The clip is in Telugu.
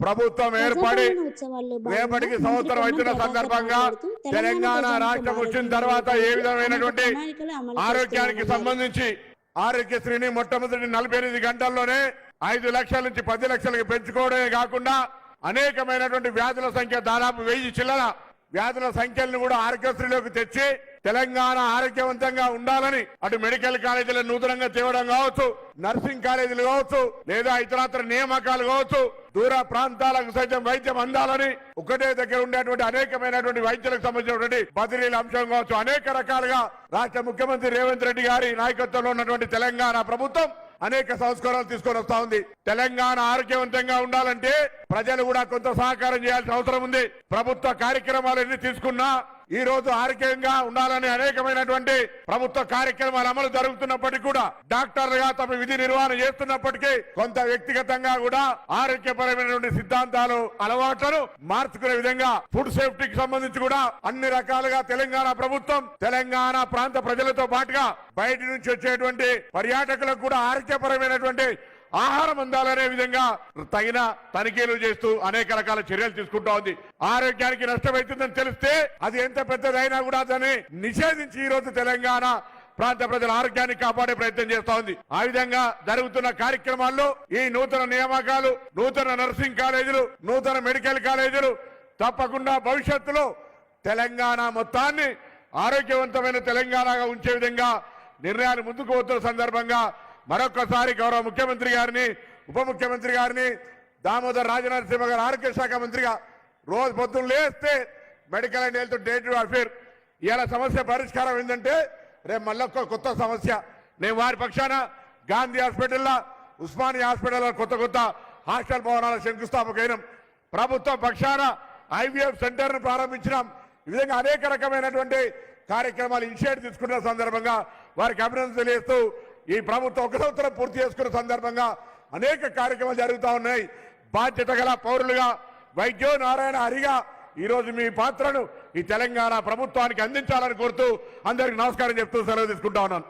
ప్రభుత్వం ఏర్పడి రేపటికి సంవత్సరం వచ్చిన సందర్భంగా తెలంగాణ రాష్ట్రం వచ్చిన తర్వాత ఏ విధమైనటువంటి ఆరోగ్యానికి. సంబంధించి ఆరోగ్యశ్రీని మొట్టమొదటి నలభై ఎనిమిది గంటల్లోనే ఐదు లక్షల నుంచి పది లక్షలకు పెంచుకోవడమే కాకుండా అనేకమైనటువంటి వ్యాధుల సంఖ్య దాదాపు వెయ్యి చిల్లర వ్యాధుల సంఖ్యలను కూడా ఆరోగ్యశ్రీలోకి తెచ్చి తెలంగాణ ఆరోగ్యవంతంగా ఉండాలని అటు మెడికల్ కాలేజీలు నూతనంగా తేవడం కావచ్చు నర్సింగ్ కాలేజీలు కావచ్చు లేదా ఇతరత్ర నియామకాలు కావచ్చు దూర ప్రాంతాలకు సైతం వైద్యం అందాలని ఒకటే దగ్గర ఉండేటువంటి అనేకమైనటువంటి వైద్యులకు సంబంధించినటువంటి బదిలీల అంశం కావచ్చు. అనేక రకాలుగా రాష్ట్ర ముఖ్యమంత్రి రేవంత్ రెడ్డి గారి నాయకత్వంలో ఉన్నటువంటి తెలంగాణ ప్రభుత్వం అనేక సంస్కరణలు తీసుకొని వస్తా ఉంది. తెలంగాణ ఆరోగ్యవంతంగా ఉండాలంటే ప్రజలు కూడా కొంత సహకారం చేయాల్సిన అవసరం ఉంది. ప్రభుత్వ కార్యక్రమాలు ఎన్ని తీసుకున్నా ఈ రోజు ఆరోగ్యంగా ఉండాలని అనేకమైనటువంటి ప్రభుత్వ కార్యక్రమాలు అమలు జరుగుతున్నప్పటికీ కూడా డాక్టర్లుగా తమ విధి నిర్వహణ చేస్తున్నప్పటికీ కొంత వ్యక్తిగతంగా కూడా ఆరోగ్యపరమైనటువంటి సిద్ధాంతాలు అలవాట్లను మార్చుకునే విధంగా ఫుడ్ సేఫ్టీకి సంబంధించి కూడా అన్ని రకాలుగా తెలంగాణ ప్రభుత్వం తెలంగాణ ప్రాంత ప్రజలతో పాటుగా బయట నుంచి వచ్చేటువంటి పర్యాటకులకు కూడా ఆరోగ్యపరమైనటువంటి ఆహారం అందాలనే విధంగా తగిన తనిఖీలు చేస్తూ అనేక రకాల చర్యలు తీసుకుంటా ఉంది. ఆరోగ్యానికి నష్టమవుతుందని తెలిస్తే అది ఎంత పెద్దదైనా కూడా దాన్ని నిషేధించి ఈ రోజు తెలంగాణ ప్రాంత ప్రజల ఆరోగ్యాన్ని కాపాడే ప్రయత్నం చేస్తా ఉంది. ఆ విధంగా జరుగుతున్న కార్యక్రమాల్లో ఈ నూతన నియామకాలు నూతన నర్సింగ్ కాలేజీలు నూతన మెడికల్ కాలేజీలు తప్పకుండా భవిష్యత్తులో తెలంగాణ మొత్తాన్ని ఆరోగ్యవంతమైన తెలంగాణగా ఉంచే విధంగా నిర్ణయాలు ముందుకు వస్తున్న సందర్భంగా మరొకసారి గౌరవ ముఖ్యమంత్రి గారిని ఉప ముఖ్యమంత్రి గారిని దామోదర్ రాజనరసింహ గారు ఆరోగ్య శాఖ మంత్రిగా రోజు పొద్దున్న లేస్తే medical and health day to affair ఇవాళ సమస్య పరిష్కారం ఏంటంటే రేపు మళ్ళొక్క కొత్త సమస్య. నేను వారి పక్షాన గాంధీ హాస్పిటల్లో ఉస్మానియా హాస్పిటల్లో కొత్త కొత్త హాస్టల్ భవనాల శంకుస్థాపకైనం. ప్రభుత్వ పక్షాన ఐవీఎఫ్ సెంటర్ను ప్రారంభించినాం. ఈ విధంగా అనేక రకమైనటువంటి కార్యక్రమాలు ఇనిషియేట్ తీసుకున్న సందర్భంగా వారికి అభినందన తెలియజేస్తూ ఈ ప్రభుత్వం ఒక సంవత్సరం పూర్తి చేసుకున్న సందర్భంగా అనేక కార్యక్రమాలు జరుగుతూ ఉన్నాయి. బాధ్యత గల పౌరులుగా వైద్యో నారాయణ హరిగా ఈరోజు మీ పాత్రను ఈ తెలంగాణ ప్రభుత్వానికి అందించాలని కోరుతూ అందరికి నమస్కారం చెప్తూ సెలవు తీసుకుంటా ఉన్నాను.